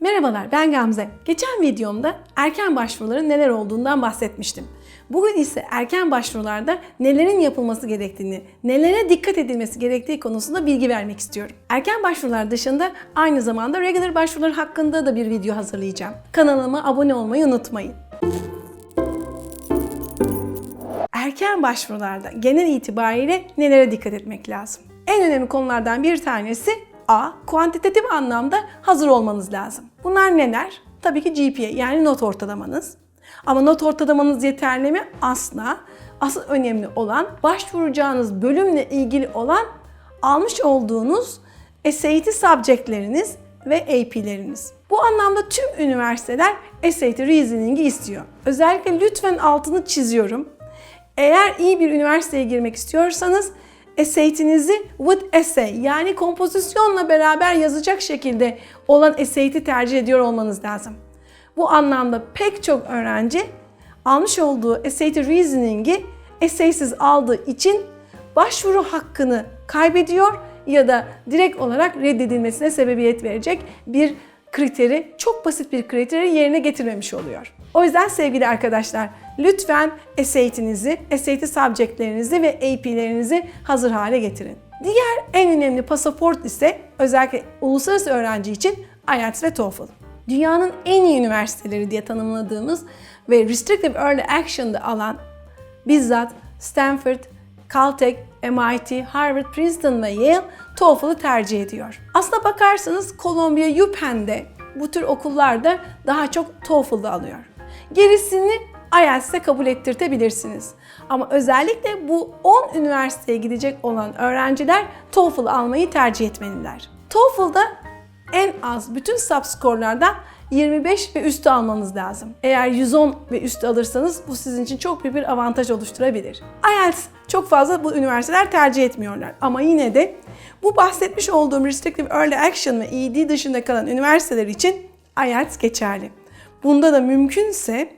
Merhabalar ben Gamze. Geçen videomda erken başvuruların neler olduğundan bahsetmiştim. Bugün ise erken başvurularda nelerin yapılması gerektiğini, nelere dikkat edilmesi gerektiği konusunda bilgi vermek istiyorum. Erken başvurular dışında aynı zamanda regular başvurular hakkında da bir video hazırlayacağım. Kanalıma abone olmayı unutmayın. Erken başvurularda genel itibariyle nelere dikkat etmek lazım? En önemli konulardan bir tanesi A. Kuantitatif anlamda hazır olmanız lazım. Bunlar neler? Tabii ki GPA yani not ortalamanız. Ama not ortalamanız yeterli mi? Asla. Asıl önemli olan başvuracağınız bölümle ilgili olan almış olduğunuz SAT subjectleriniz ve AP'leriniz. Bu anlamda tüm üniversiteler SAT Reasoning'i istiyor. Özellikle lütfen altını çiziyorum. Eğer iyi bir üniversiteye girmek istiyorsanız SAT'inizi with essay yani kompozisyonla beraber yazacak şekilde olan SAT'i tercih ediyor olmanız lazım. Bu anlamda pek çok öğrenci almış olduğu SAT Reasoning'i essaysiz aldığı için başvuru hakkını kaybediyor ya da direkt olarak reddedilmesine sebebiyet verecek bir kriteri, çok basit bir kriteri yerine getirmemiş oluyor. O yüzden sevgili arkadaşlar lütfen SAT'inizi, SAT subjectlerinizi ve AP'lerinizi hazır hale getirin. Diğer en önemli pasaport ise özellikle uluslararası öğrenci için IELTS ve TOEFL. Dünyanın en iyi üniversiteleri diye tanımladığımız ve Restrictive Early Action'da alan bizzat Stanford, Caltech, MIT, Harvard, Princeton ve Yale TOEFL'ı tercih ediyor. Aslına bakarsanız Columbia, UPenn'de bu tür okullarda daha çok TOEFL'da alıyor. Gerisini IELTS'e kabul ettirtebilirsiniz. Ama özellikle bu 10 üniversiteye gidecek olan öğrenciler TOEFL almayı tercih etmeliler. TOEFL'da en az bütün subscore'lardan 25 ve üstü almanız lazım. Eğer 110 ve üstü alırsanız bu sizin için çok büyük bir avantaj oluşturabilir. IELTS çok fazla bu üniversiteler tercih etmiyorlar ama yine de bu bahsetmiş olduğum Restrictive Early Action ve ED dışında kalan üniversiteler için IELTS geçerli. Bunda da mümkünse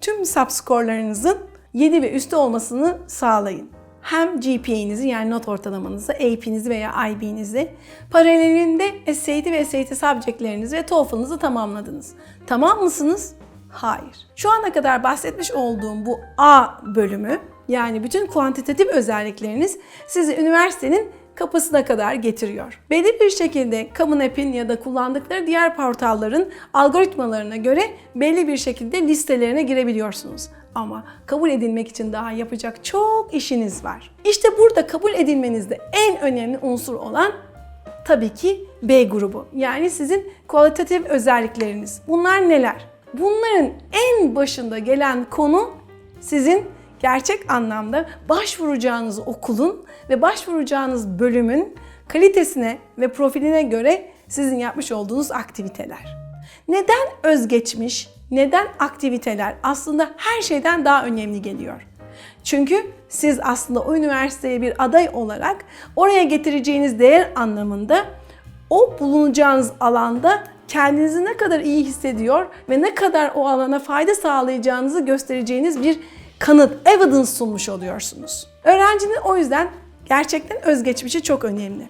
tüm subscore'larınızın 7 ve üstü olmasını sağlayın. Hem GPA'nizi yani not ortalamanızı, AP'nizi veya IB'nizi, paralelinde SAT ve SAT subjectlerinizi ve TOEFL'ınızı tamamladınız. Tamam mısınız? Hayır. Şu ana kadar bahsetmiş olduğum bu A bölümü yani bütün kuantitatif özellikleriniz sizi üniversitenin kapısına kadar getiriyor. Belli bir şekilde Common App'in ya da kullandıkları diğer portalların algoritmalarına göre belli bir şekilde listelerine girebiliyorsunuz. Ama kabul edilmek için daha yapacak çok işiniz var. İşte burada kabul edilmenizde en önemli unsur olan tabii ki B grubu. Yani sizin kualitatif özellikleriniz. Bunlar neler? Bunların en başında gelen konu sizin gerçek anlamda başvuracağınız okulun ve başvuracağınız bölümün kalitesine ve profiline göre sizin yapmış olduğunuz aktiviteler. Neden özgeçmiş, neden aktiviteler aslında her şeyden daha önemli geliyor? Çünkü siz aslında o üniversiteye bir aday olarak oraya getireceğiniz değer anlamında o bulunacağınız alanda kendinizi ne kadar iyi hissediyor ve ne kadar o alana fayda sağlayacağınızı göstereceğiniz bir kanıt, evidence sunmuş oluyorsunuz. Öğrencinin o yüzden gerçekten özgeçmişi çok önemli.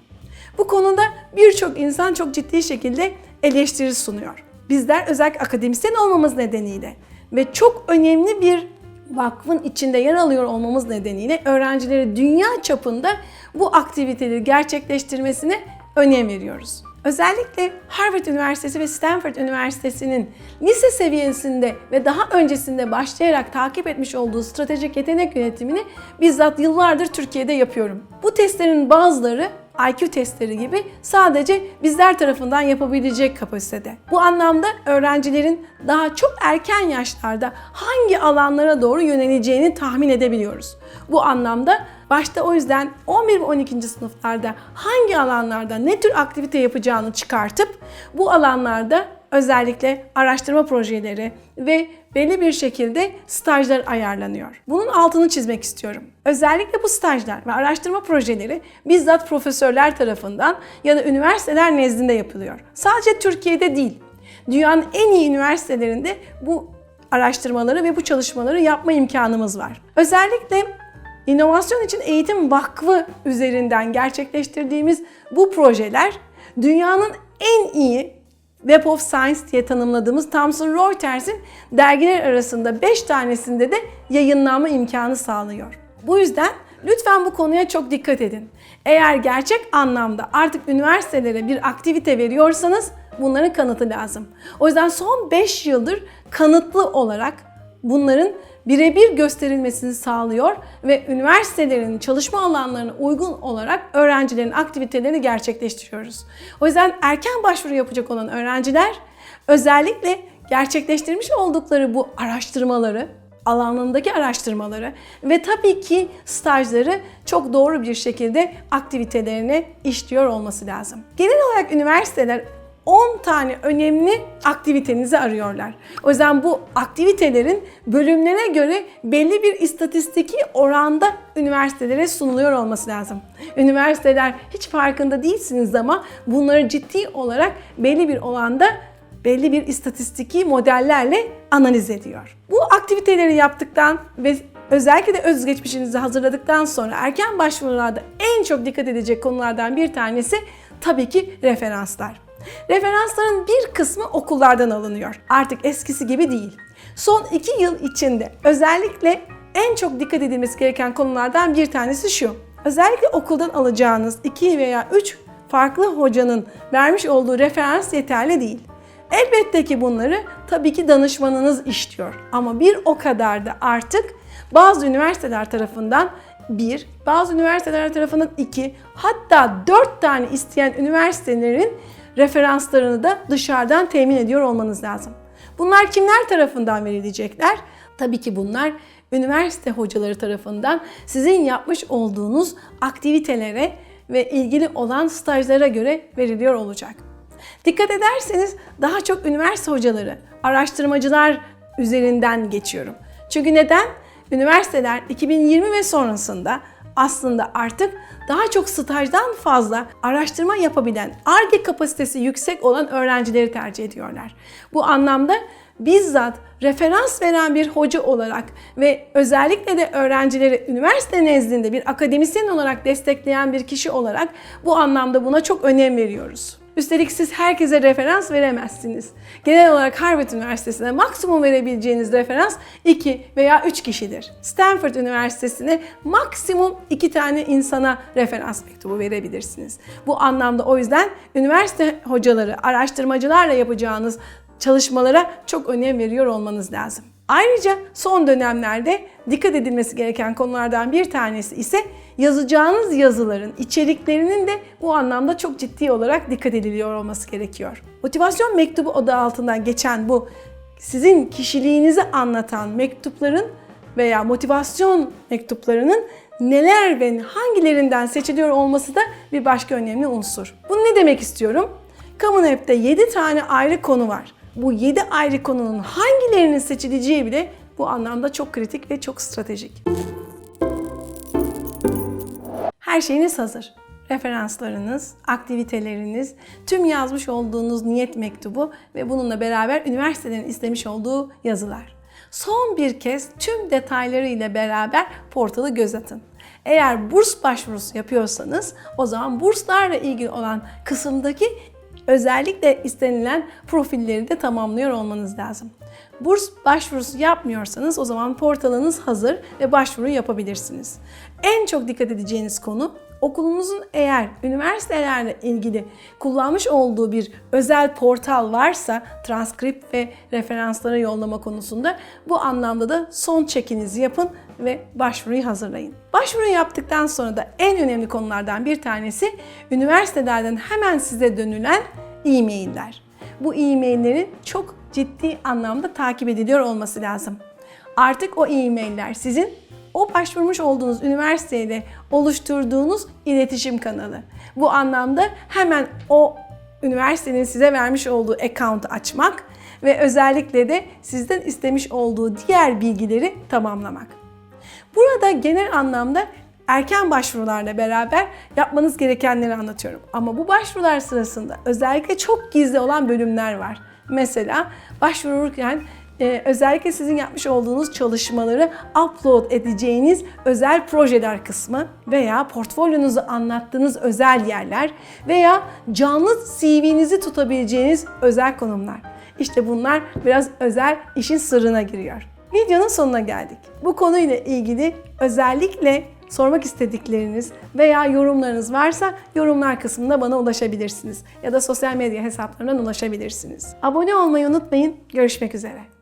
Bu konuda birçok insan çok ciddi şekilde eleştiri sunuyor. Bizler özellikle akademisyen olmamız nedeniyle ve çok önemli bir vakfın içinde yer alıyor olmamız nedeniyle öğrencileri dünya çapında bu aktiviteleri gerçekleştirmesine önem veriyoruz. Özellikle Harvard Üniversitesi ve Stanford Üniversitesi'nin lise seviyesinde ve daha öncesinde başlayarak takip etmiş olduğu stratejik yetenek yönetimini bizzat yıllardır Türkiye'de yapıyorum. Bu testlerin bazıları IQ testleri gibi sadece bizler tarafından yapabilecek kapasitede. Bu anlamda öğrencilerin daha çok erken yaşlarda hangi alanlara doğru yöneleceğini tahmin edebiliyoruz. Bu anlamda başta o yüzden 11 ve 12. sınıflarda hangi alanlarda ne tür aktivite yapacağını çıkartıp bu alanlarda özellikle araştırma projeleri ve belli bir şekilde stajlar ayarlanıyor. Bunun altını çizmek istiyorum. Özellikle bu stajlar ve araştırma projeleri bizzat profesörler tarafından ya da üniversiteler nezdinde yapılıyor. Sadece Türkiye'de değil, dünyanın en iyi üniversitelerinde bu araştırmaları ve bu çalışmaları yapma imkanımız var. Özellikle İnovasyon için Eğitim Vakfı üzerinden gerçekleştirdiğimiz bu projeler dünyanın en iyi Web of Science diye tanımladığımız Thomson Reuters'in dergiler arasında 5 tanesinde de yayınlanma imkanı sağlıyor. Bu yüzden lütfen bu konuya çok dikkat edin. Eğer gerçek anlamda artık üniversitelere bir aktivite veriyorsanız bunların kanıtı lazım. O yüzden son 5 yıldır kanıtlı olarak bunların birebir gösterilmesini sağlıyor ve üniversitelerin çalışma alanlarına uygun olarak öğrencilerin aktivitelerini gerçekleştiriyoruz. O yüzden erken başvuru yapacak olan öğrenciler özellikle gerçekleştirmiş oldukları bu araştırmaları, alanındaki araştırmaları ve tabii ki stajları çok doğru bir şekilde aktivitelerine işliyor olması lazım. Genel olarak üniversiteler 10 tane önemli aktivitenizi arıyorlar. O yüzden bu aktivitelerin bölümlere göre belli bir istatistiki oranda üniversitelere sunuluyor olması lazım. Üniversiteler hiç farkında değilsiniz ama bunları ciddi olarak belli bir oranda belli bir istatistiki modellerle analiz ediyor. Bu aktiviteleri yaptıktan ve özellikle de özgeçmişinizi hazırladıktan sonra erken başvurularda en çok dikkat edecek konulardan bir tanesi tabii ki referanslar. Referansların bir kısmı okullardan alınıyor. Artık eskisi gibi değil. Son iki yıl içinde özellikle en çok dikkat edilmesi gereken konulardan bir tanesi şu. Özellikle okuldan alacağınız iki veya üç farklı hocanın vermiş olduğu referans yeterli değil. Elbette ki bunları tabii ki danışmanınız işliyor. Ama bir o kadar da artık bazı üniversiteler tarafından bir, bazı üniversiteler tarafından iki, hatta dört tane isteyen üniversitelerin referanslarını da dışarıdan temin ediyor olmanız lazım. Bunlar kimler tarafından verilecekler? Tabii ki bunlar üniversite hocaları tarafından sizin yapmış olduğunuz aktivitelere ve ilgili olan stajlara göre veriliyor olacak. Dikkat ederseniz daha çok üniversite hocaları, araştırmacılar üzerinden geçiyorum. Çünkü neden? Üniversiteler 2020 ve sonrasında aslında artık daha çok stajdan fazla araştırma yapabilen, ARGE kapasitesi yüksek olan öğrencileri tercih ediyorlar. Bu anlamda bizzat referans veren bir hoca olarak ve özellikle de öğrencileri üniversite nezdinde bir akademisyen olarak destekleyen bir kişi olarak bu anlamda buna çok önem veriyoruz. Üstelik siz herkese referans veremezsiniz. Genel olarak Harvard Üniversitesi'ne maksimum verebileceğiniz referans 2 veya 3 kişidir. Stanford Üniversitesi'ne maksimum 2 tane insana referans mektubu verebilirsiniz. Bu anlamda o yüzden üniversite hocaları, araştırmacılarla yapacağınız çalışmalara çok önem veriyor olmanız lazım. Ayrıca son dönemlerde dikkat edilmesi gereken konulardan bir tanesi ise yazacağınız yazıların içeriklerinin de bu anlamda çok ciddi olarak dikkat ediliyor olması gerekiyor. Motivasyon mektubu adı altından geçen bu sizin kişiliğinizi anlatan mektupların veya motivasyon mektuplarının neler ve hangilerinden seçiliyor olması da bir başka önemli unsur. Bunu ne demek istiyorum? App'te 7 tane ayrı konu var. Bu 7 ayrı konunun hangilerinin seçileceği bile bu anlamda çok kritik ve çok stratejik. Her şeyiniz hazır. Referanslarınız, aktiviteleriniz, tüm yazmış olduğunuz niyet mektubu ve bununla beraber üniversitelerin istemiş olduğu yazılar. Son bir kez tüm detaylarıyla beraber portalı göz atın. Eğer burs başvurusu yapıyorsanız o zaman burslarla ilgili olan kısımdaki özellikle istenilen profilleri de tamamlıyor olmanız lazım. Burs başvurusu yapmıyorsanız o zaman portalınız hazır ve başvuru yapabilirsiniz. En çok dikkat edeceğiniz konu okulunuzun eğer üniversitelerle ilgili kullanmış olduğu bir özel portal varsa transkript ve referanslara yollama konusunda bu anlamda da son çekinizi yapın ve başvuruyu hazırlayın. Başvuru yaptıktan sonra da en önemli konulardan bir tanesi üniversitelerden hemen size dönülen e-mailler. Bu e-maillerin çok ciddi anlamda takip ediliyor olması lazım. Artık o e-mailler sizin o başvurmuş olduğunuz üniversiteyle oluşturduğunuz iletişim kanalı. Bu anlamda hemen o üniversitenin size vermiş olduğu account'u açmak ve özellikle de sizden istemiş olduğu diğer bilgileri tamamlamak. Burada genel anlamda erken başvurularla beraber yapmanız gerekenleri anlatıyorum. Ama bu başvurular sırasında özellikle çok gizli olan bölümler var. Mesela başvururken e, özellikle sizin yapmış olduğunuz çalışmaları upload edeceğiniz özel projeler kısmı veya portfolyonuzu anlattığınız özel yerler veya canlı CV'nizi tutabileceğiniz özel konumlar. İşte bunlar biraz özel işin sırrına giriyor. Videonun sonuna geldik. Bu konuyla ilgili özellikle sormak istedikleriniz veya yorumlarınız varsa yorumlar kısmında bana ulaşabilirsiniz. Ya da sosyal medya hesaplarından ulaşabilirsiniz. Abone olmayı unutmayın. Görüşmek üzere.